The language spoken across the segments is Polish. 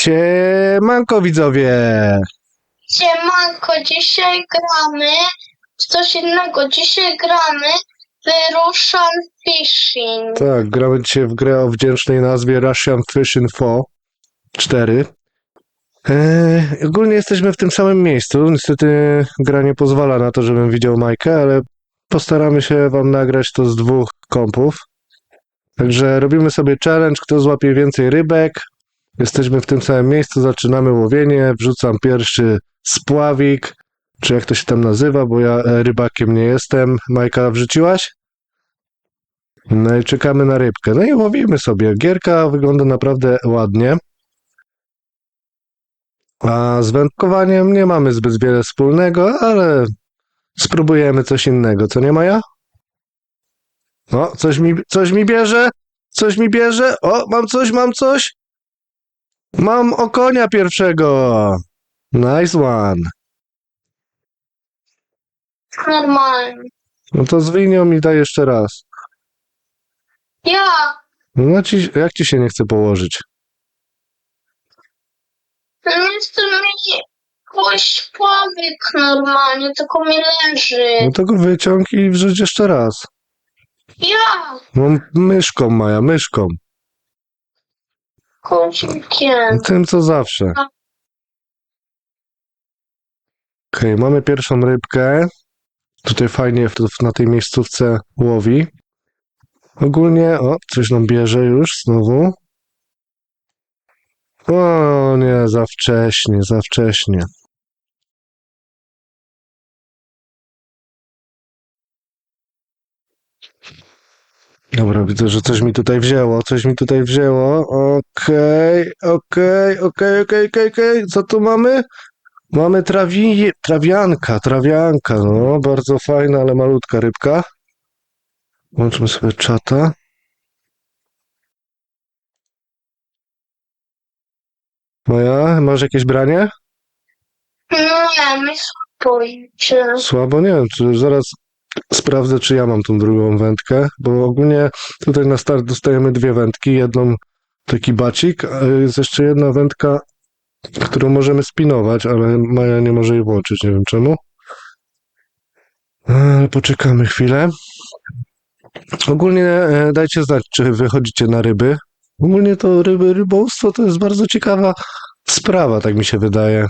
Siemanko widzowie! Siemanko, dzisiaj gramy w coś innego. Dzisiaj gramy w Russian Fishing. Tak, gramy dzisiaj w grę o wdzięcznej nazwie Russian Fishing 4. Eee, ogólnie jesteśmy w tym samym miejscu. Niestety gra nie pozwala na to, żebym widział Majkę, ale postaramy się wam nagrać to z dwóch kompów. Także robimy sobie challenge, kto złapie więcej rybek. Jesteśmy w tym samym miejscu, zaczynamy łowienie. Wrzucam pierwszy spławik, czy jak to się tam nazywa, bo ja e, rybakiem nie jestem. Majka, wrzuciłaś? No i czekamy na rybkę. No i łowimy sobie. Gierka wygląda naprawdę ładnie. A z wędkowaniem nie mamy zbyt wiele wspólnego, ale spróbujemy coś innego, co nie Maja? O, coś mi, coś mi bierze? Coś mi bierze? O, mam coś, mam coś? Mam okonia pierwszego. Nice one. Normalnie. No to zwinią mi daj jeszcze raz. Ja, No ci, jak ci się nie chce położyć? nie chcę mieć jakiś pławik normalnie, tylko mi leży. No to go wyciąg i wrzuć jeszcze raz. Ja, No myszką Maja, myszką. Kozikiem. Tym co zawsze. Okej, mamy pierwszą rybkę. Tutaj fajnie w, na tej miejscówce łowi. Ogólnie, o, coś nam bierze już znowu. O nie, za wcześnie, za wcześnie. Dobra, widzę, że coś mi tutaj wzięło, coś mi tutaj wzięło. Okej, okej, okej, okej, okej, okej. Co tu mamy? Mamy trawi... trawianka, trawianka, no, bardzo fajna, ale malutka rybka. Włączmy sobie czata. Moja, masz jakieś branie? Nie, mi spójrzcie. Słabo, nie wiem, czy zaraz sprawdzę, czy ja mam tą drugą wędkę, bo ogólnie tutaj na start dostajemy dwie wędki, jedną taki bacik, a jest jeszcze jedna wędka, którą możemy spinować, ale Maja nie może jej włączyć, nie wiem czemu. Ale poczekamy chwilę. Ogólnie e, dajcie znać, czy wychodzicie na ryby. Ogólnie to ryby, rybołówstwo to jest bardzo ciekawa sprawa, tak mi się wydaje.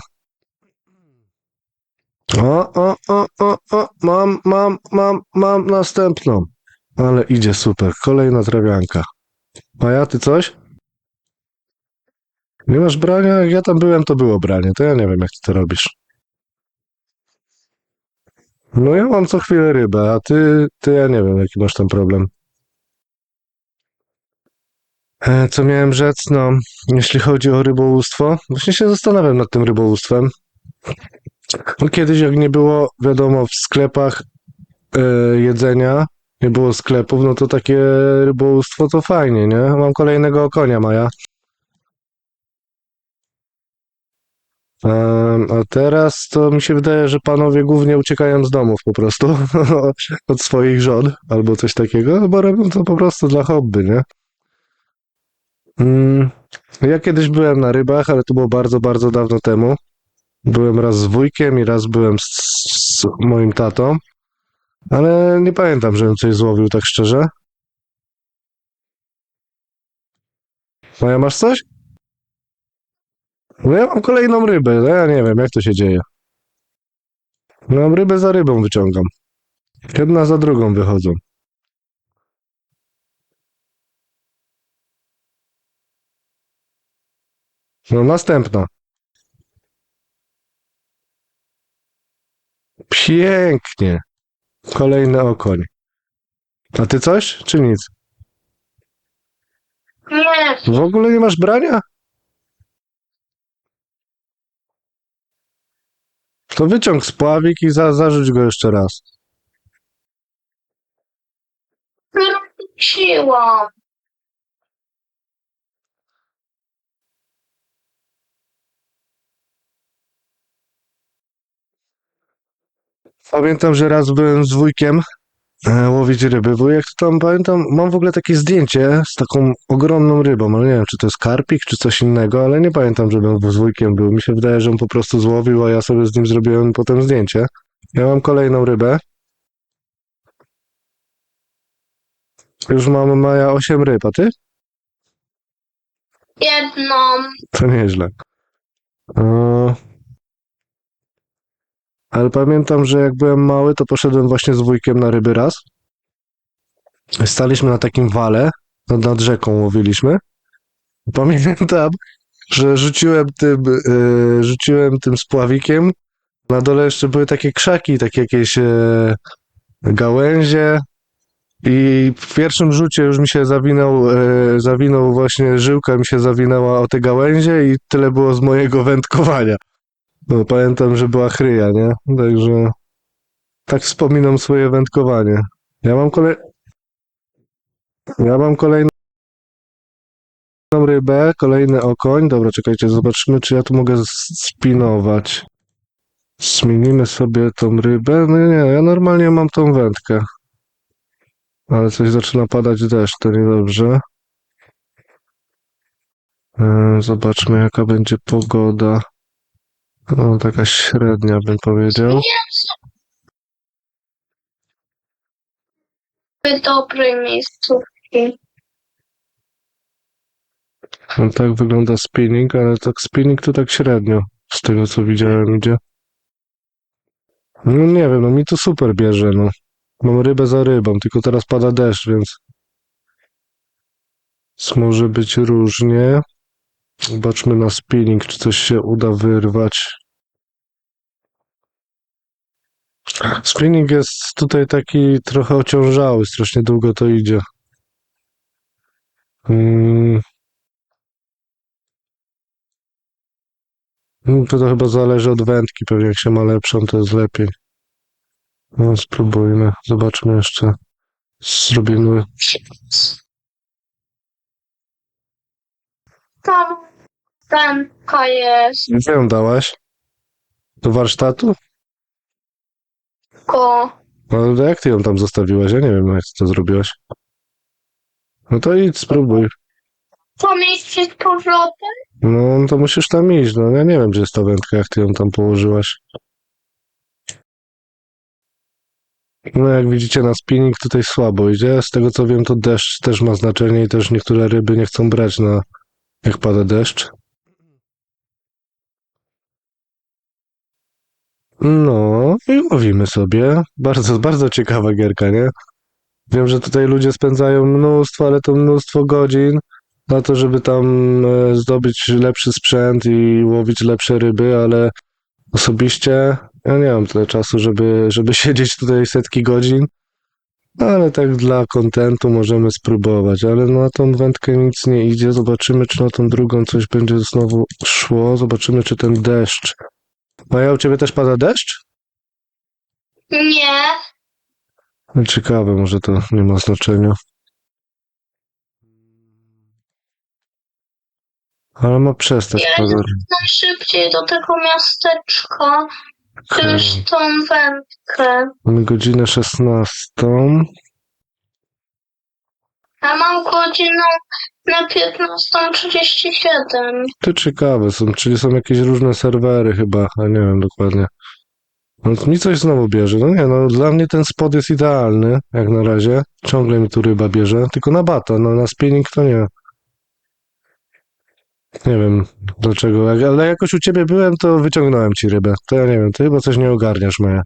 O, o, o, o, o, mam, mam, mam, mam następną. Ale idzie super. Kolejna trawianka. Maja, ty coś? Nie masz brania? Jak ja tam byłem, to było branie. To ja nie wiem, jak ty to robisz. No ja mam co chwilę rybę, a ty, ty ja nie wiem, jaki masz tam problem. E, co miałem rzec? No, jeśli chodzi o rybołówstwo, właśnie się zastanawiam nad tym rybołówstwem. No kiedyś jak nie było, wiadomo, w sklepach e, jedzenia, nie było sklepów, no to takie rybołówstwo to fajnie, nie? Mam kolejnego konia, Maja. A teraz to mi się wydaje, że panowie głównie uciekają z domów po prostu od swoich żon albo coś takiego, no bo robią to po prostu dla hobby, nie? Mm, ja kiedyś byłem na rybach, ale to było bardzo, bardzo dawno temu. Byłem raz z wujkiem i raz byłem z, z moim tatą, ale nie pamiętam, żebym coś złowił, tak szczerze. Maja, masz coś? No ja mam kolejną rybę, no ja nie wiem, jak to się dzieje. Mam rybę za rybą wyciągam. Jedna za drugą wychodzą. No następna. Pięknie. Kolejny okoń. A ty coś, czy nic? Nie, W ogóle nie masz brania? To wyciąg spławik i za, zarzuć go jeszcze raz. wróciłam. Pamiętam, że raz byłem z wujkiem e, łowić ryby. Wujek to tam, pamiętam, mam w ogóle takie zdjęcie z taką ogromną rybą, ale nie wiem, czy to jest karpik, czy coś innego, ale nie pamiętam, żebym z wujkiem był. Mi się wydaje, że on po prostu złowił, a ja sobie z nim zrobiłem potem zdjęcie. Ja mam kolejną rybę. Już mam Maja 8 ryb, a ty? Jedną. To nieźle. E, Ale pamiętam, że jak byłem mały, to poszedłem właśnie z wujkiem na ryby raz. Staliśmy na takim wale, nad, nad rzeką łowiliśmy. Pamiętam, że rzuciłem tym, e, rzuciłem tym spławikiem. Na dole jeszcze były takie krzaki, takie jakieś e, gałęzie. I w pierwszym rzucie już mi się zawinął, e, zawinął właśnie żyłka mi się zawinęła o te gałęzie i tyle było z mojego wędkowania. No, pamiętam, że była chryja, nie? Także tak wspominam swoje wędkowanie. Ja mam kolej... Ja mam kolejną rybę, kolejny okoń. Dobra, czekajcie, zobaczymy, czy ja tu mogę spinować. Zmienimy sobie tą rybę. No nie, ja normalnie mam tą wędkę. Ale coś zaczyna padać deszcz, to niedobrze. Yy, Zobaczmy, jaka będzie pogoda. No, taka średnia, bym powiedział. W dobrej miejscówki. No, tak wygląda spinning, ale tak spinning to tak średnio. Z tego, co widziałem, idzie. No nie wiem, no mi to super bierze, no. Mam rybę za rybą, tylko teraz pada deszcz, więc... Może być różnie. Zobaczmy na spinning, czy coś się uda wyrwać. Spinning jest tutaj taki trochę ociążały, strasznie długo to idzie. Mm. No, To, to chyba zależy od wędki, pewnie jak się ma lepszą, to jest lepiej. No, spróbujmy, zobaczmy jeszcze. Zrobimy. Tam wędka jest. Gdzie ją dałaś? Do warsztatu? No jak ty ją tam zostawiłaś? Ja nie wiem, jak to zrobiłaś. No to idź, spróbuj. To miejsce z powrotem? No to musisz tam iść, no ja nie wiem, gdzie jest ta wędka, jak ty ją tam położyłaś. No jak widzicie na spinning tutaj słabo idzie. Z tego co wiem, to deszcz też ma znaczenie i też niektóre ryby nie chcą brać na jak pada deszcz. No i łowimy sobie. Bardzo, bardzo ciekawa gierka, nie? Wiem, że tutaj ludzie spędzają mnóstwo, ale to mnóstwo godzin na to, żeby tam e, zdobyć lepszy sprzęt i łowić lepsze ryby, ale osobiście ja nie mam tyle czasu, żeby, żeby siedzieć tutaj setki godzin. No, Ale tak dla kontentu możemy spróbować, ale na tą wędkę nic nie idzie. Zobaczymy, czy na tą drugą coś będzie znowu szło. Zobaczymy, czy ten deszcz. Maja, u ciebie też pada deszcz? Nie. No, Ciekawe, może to nie ma znaczenia. Ale ma przestać Ja padać. Najszybciej do tego miasteczka. Już tą wędkę. Mamy godzinę 16. Ja mam godzinę na 15.37. To ciekawe są, czyli są jakieś różne serwery chyba, a nie wiem dokładnie. No, mi coś znowu bierze. No nie, no dla mnie ten spot jest idealny, jak na razie. Ciągle mi tu ryba bierze, tylko na bata, no na spinning to nie. Nie wiem dlaczego, jak- ale jakoś u ciebie byłem, to wyciągnąłem ci rybę. To ja nie wiem, ty chyba coś nie ogarniasz, Maja.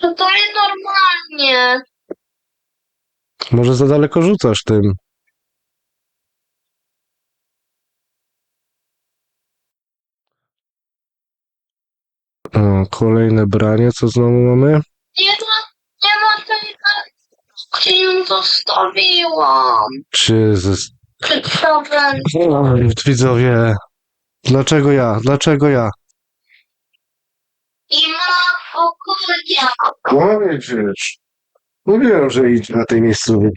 To to jest normalnie. Może za daleko rzucasz tym. O, kolejne branie, co znowu mamy? Nie ma, nie ma tej gdzie ją zostawiłam. Jezus. Ta wędka. Oj, Widzowie, dlaczego ja? Dlaczego ja? I ma. No widzisz. Mówiłem, że idź na tej miejscowej.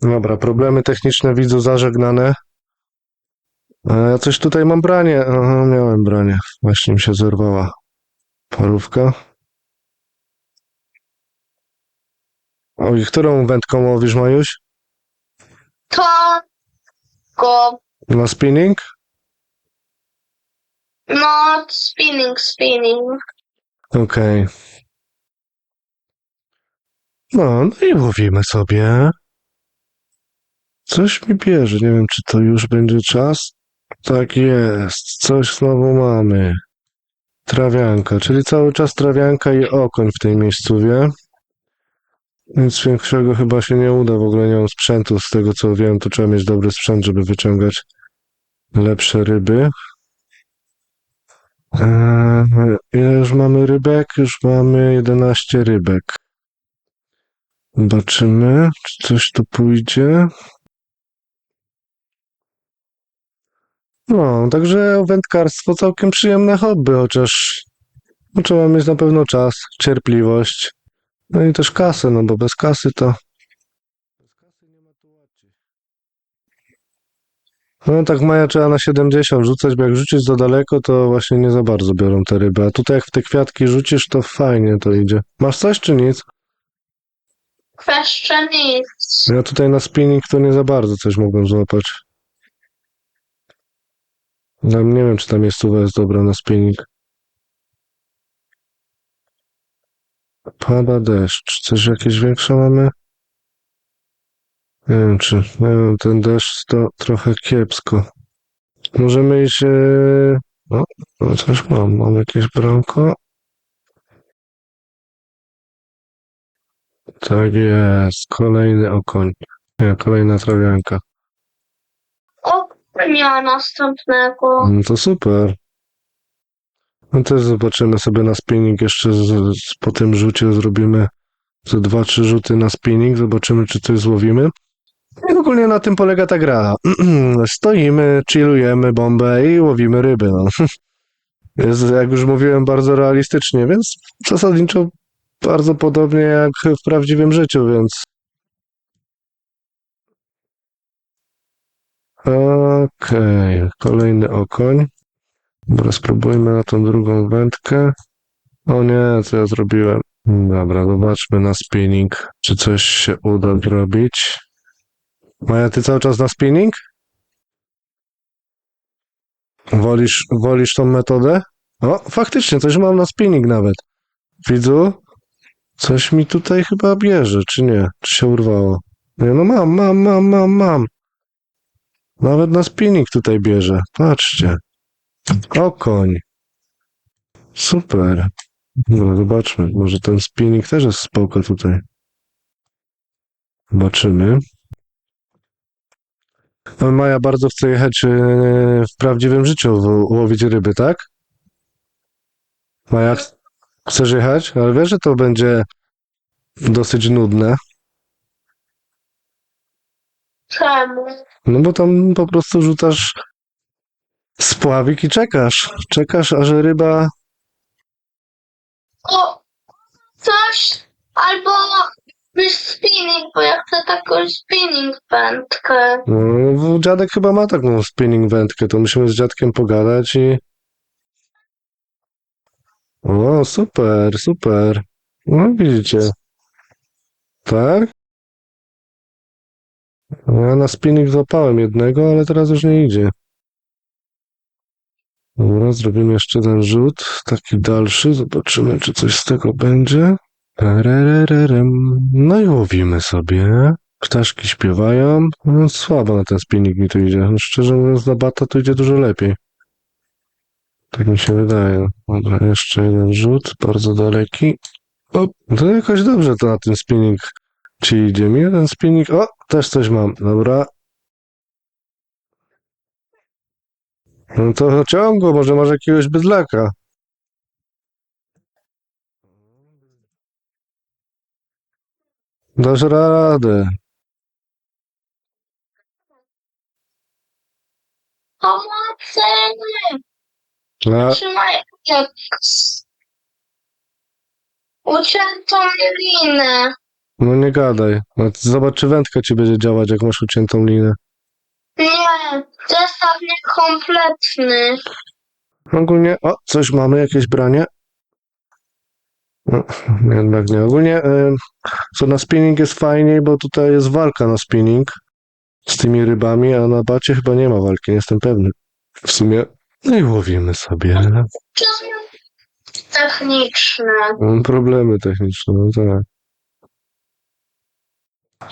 Dobra, problemy techniczne widzę zażegnane. A ja coś tutaj mam branie. Aha, miałem branie. Właśnie mi się zerwała parówka. O, i którą wędką łowisz, Majuś? To go. Na spinning? No, spinning, spinning. Okej. No, no i łowimy sobie. Coś mi bierze, nie wiem, czy to już będzie czas. Tak jest, coś znowu mamy. Trawianka, czyli cały czas trawianka i okoń w tej miejscowie. Nic większego chyba się nie uda, w ogóle nie mam sprzętu. Z tego co wiem, to trzeba mieć dobry sprzęt, żeby wyciągać lepsze ryby. Eee, już mamy rybek? Już mamy 11 rybek. Zobaczymy, czy coś tu pójdzie. No, także wędkarstwo całkiem przyjemne hobby, chociaż trzeba mieć na pewno czas, cierpliwość, no i też kasę, no bo bez kasy to... No tak Maja trzeba na 70 rzucać, bo jak rzucisz za daleko, to właśnie nie za bardzo biorą te ryby, a tutaj jak w te kwiatki rzucisz, to fajnie to idzie. Masz coś czy nic? Jeszcze nic. Ja tutaj na spinning to nie za bardzo coś mogłem złapać. No, nie wiem, czy ta miejscowa jest dobra na spinning. Pada deszcz. Coś jakieś większe mamy? Nie wiem, czy... Nie wiem, ten deszcz to trochę kiepsko. Możemy iść... E... No coś mam. Mam jakieś bronko. Tak jest. Kolejny okoń. Nie, kolejna trawianka. O, dnia następnego. No to super. No też zobaczymy sobie na spinning jeszcze z, z, po tym rzucie zrobimy ze dwa, trzy rzuty na spinning, zobaczymy czy coś złowimy. I ogólnie na tym polega ta gra. Stoimy, chillujemy bombę i łowimy ryby. No. Jest, jak już mówiłem, bardzo realistycznie, więc zasadniczo bardzo podobnie jak w prawdziwym życiu, więc Okej, kolejny okoń. Dobra, spróbujmy na tą drugą wędkę. O nie, co ja zrobiłem? Dobra, zobaczmy na spinning, czy coś się uda zrobić. Maja, ty cały czas na spinning? Wolisz, wolisz tą metodę? O, faktycznie, coś mam na spinning nawet. Widzu? Coś mi tutaj chyba bierze, czy nie? Czy się urwało? Nie, no mam, mam, mam, mam, mam. Nawet na spinning tutaj bierze. Patrzcie. Okoń. Super. No, zobaczmy. Może ten spinning też jest spoko tutaj. Zobaczymy. Maja bardzo chce jechać e, w prawdziwym życiu łowić ryby, tak? Maja, chcesz jechać? Ale wiesz, że to będzie dosyć nudne. Czemu? No bo tam po prostu rzucasz spławik i czekasz. Czekasz, aż ryba O, coś albo spinning, bo ja chcę taką spinning wędkę. No, dziadek chyba ma taką spinning wędkę, to musimy z dziadkiem pogadać i... O, super, super. No, widzicie. Tak? Ja na spinning złapałem jednego, ale teraz już nie idzie. Dobra, zrobimy jeszcze ten rzut, taki dalszy, zobaczymy, czy coś z tego będzie. No i łowimy sobie. Ptaszki śpiewają. No, słabo na ten spinning mi to idzie. No, szczerze mówiąc, na bata to idzie dużo lepiej. Tak mi się wydaje. Dobra, jeszcze jeden rzut, bardzo daleki. O, to jakoś dobrze to na tym spinning ci idzie. Mi jeden spinning. O, też coś mam. Dobra. No to ciągło, może masz jakiegoś bydlaka. Dasz radę. Pomocy! Na, Trzymaj. Uciętą linę. no nie gadaj. No, Zobacz, czy wędka ci będzie działać, jak masz uciętą linę. Nie, zestaw niekompletny. Ogólnie, o, coś mamy, jakieś branie. No, jednak nie. Ogólnie e, co na spinning jest fajniej, bo tutaj jest walka na spinning z tymi rybami, a na bacie chyba nie ma walki, nie jestem pewny. W sumie, no i łowimy sobie. Techniczne. Mam problemy techniczne, no tak.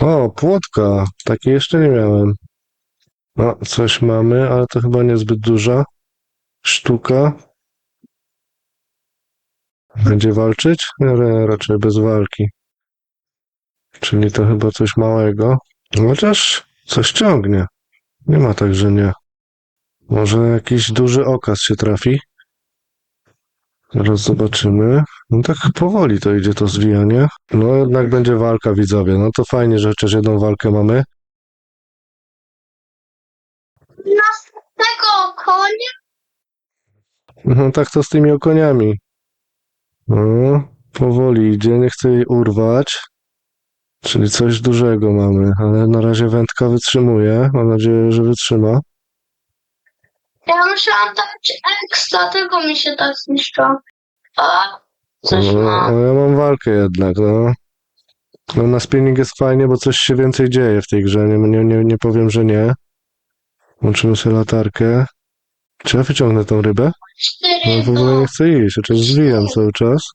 O, płotka. Takiej jeszcze nie miałem. No, coś mamy, ale to chyba niezbyt duża. Sztuka. Będzie walczyć? Nie, ra- raczej bez walki. Czyli to chyba coś małego. Chociaż coś ciągnie. Nie ma tak, że nie. Może jakiś duży okaz się trafi. Zaraz zobaczymy. No tak powoli to idzie to zwijanie. No jednak będzie walka, widzowie. No to fajnie, że chociaż jedną walkę mamy. Następnego konia No tak to z tymi okoniami. No, powoli idzie, nie chcę jej urwać. Czyli coś dużego mamy, ale na razie wędka wytrzymuje. Mam nadzieję, że wytrzyma. Ja musiałam dać ekstra, tego mi się tak zniszczyło. A, coś No, ma. no ja mam walkę jednak, no. No na spinning jest fajnie, bo coś się więcej dzieje w tej grze. Nie, nie, nie, nie powiem, że nie. Włączymy sobie latarkę. Czy ja wyciągnę tą rybę? No Cztery w ogóle nie chcę iść, chociaż zwijam cały czas.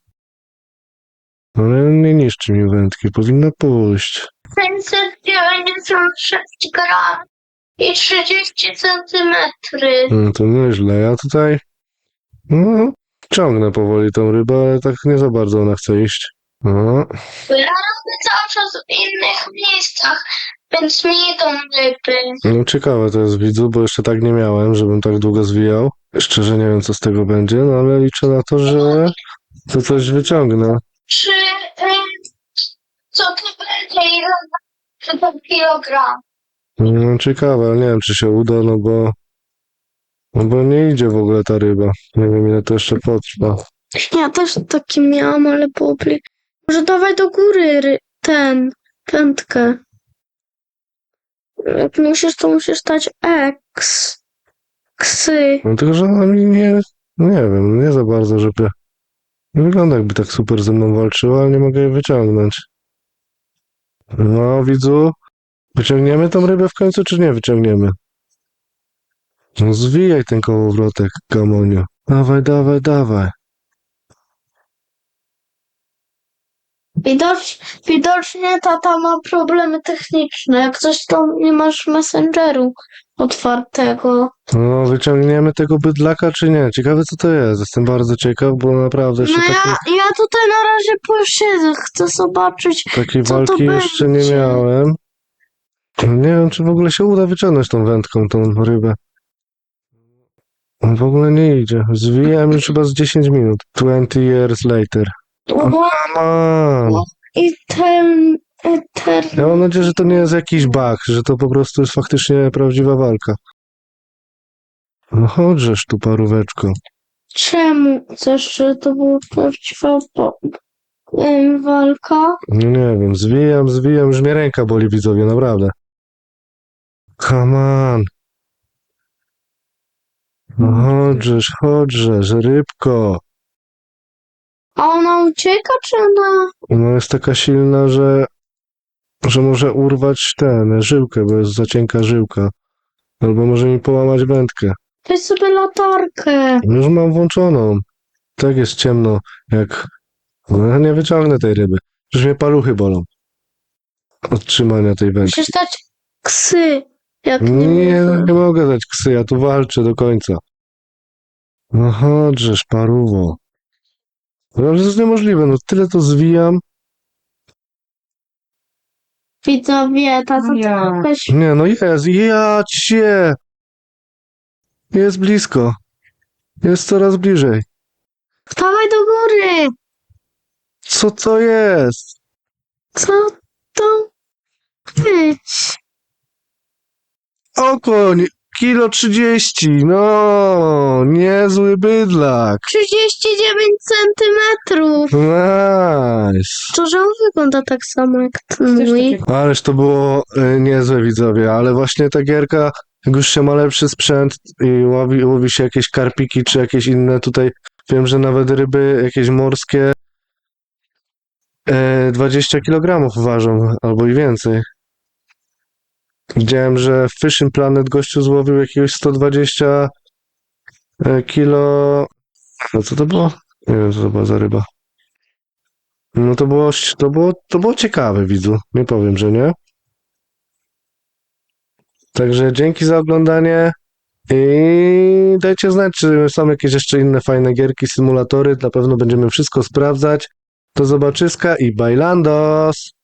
Ale nie niszczy mi wędki, powinna pójść. 596 gram i 30 centymetry. No to nieźle, ja tutaj no, ciągnę powoli tą rybę, ale tak nie za bardzo ona chce iść. No, Ja robię cały czas w innych miejscach, więc mi idą ryby. no ciekawe to jest widzu, bo jeszcze tak nie miałem, żebym tak długo zwijał. Szczerze nie wiem co z tego będzie, no ale liczę na to, że to coś wyciągnę. Czy co to będzie? Ile czy to kilogram? No ciekawe, ale nie wiem czy się uda, no bo no bo nie idzie w ogóle ta ryba. Nie wiem ile to jeszcze potrwa. Ja też taki miałam, ale pobli. Może dawaj do góry ry- ten, wędkę. Jak musisz, to musisz dać X. Ksy. No tylko, że ona mi nie, nie wiem, nie za bardzo, żeby... Nie wygląda jakby tak super ze mną walczyła, ale nie mogę jej wyciągnąć. No, widzu, wyciągniemy tą rybę w końcu, czy nie wyciągniemy? No zwijaj ten kołowrotek, gamoniu. Dawaj, dawaj, dawaj. Widocz, widocznie tata ma problemy techniczne. Jak coś to nie masz messengeru otwartego. No, wyciągniemy tego bydlaka, czy nie? Ciekawe, co to jest. Jestem bardzo ciekaw, bo naprawdę No jeszcze ja, ja tutaj na razie posiedzę. Chcę zobaczyć. takiej co to walki jeszcze nie będzie? miałem. Nie wiem, czy w ogóle się uda wyciągnąć tą wędką, tą rybę. On w ogóle nie idzie. Zwijałem już chyba z 10 minut. 20 years later. O. I ten, ten. Ja mam nadzieję, że to nie jest jakiś bug, że to po prostu jest faktycznie prawdziwa walka. No chodźesz tu, paróweczko. Czemu chcesz, żeby to była prawdziwa bo- em, walka? No nie wiem, zwijam, zwijam, już mnie ręka boli, widzowie, naprawdę. Come on. No chodźesz, chodźesz, rybko. A ona ucieka, czy ona... No jest taka silna, że, że może urwać ten, żyłkę, bo jest za cienka żyłka. Albo może mi połamać wędkę. Weź sobie latarkę. Już mam włączoną. Tak jest ciemno, jak... No, ja nie wyciągnę tej ryby. Już mnie paluchy bolą. Od trzymania tej wędki. Musisz dać ksy. Jak nie, Nie, można. nie mogę dać ksy, ja tu walczę do końca. No chodźesz, paruwo. No, to jest niemożliwe, no tyle to zwijam. Widzowie, Ja. trochę się... Nie, no jest, ja cię! Jest blisko. Jest coraz bliżej. Wstawaj do góry! Co to jest? Co to być? Okoń! Kilo trzydzieści, no, niezły bydlak. 39 centymetrów! Nice. To, że on wygląda tak samo jak ten mój. takiego. Ależ to było e, niezłe widzowie, ale właśnie ta gierka, jak już się ma lepszy sprzęt i łowi, łowi się jakieś karpiki czy jakieś inne tutaj, wiem, że nawet ryby jakieś morskie e, 20 kg ważą, albo i więcej. Widziałem, że w Fishing Planet gościu złowił jakiegoś 120 e, kilo. No co to było? Nie wiem, co to była za ryba. No to było, to było, to było ciekawe, widzu. Nie powiem, że nie. Także dzięki za oglądanie i dajcie znać, czy są jakieś jeszcze inne fajne gierki, symulatory. Na pewno będziemy wszystko sprawdzać. Do zobaczyska i bailandos!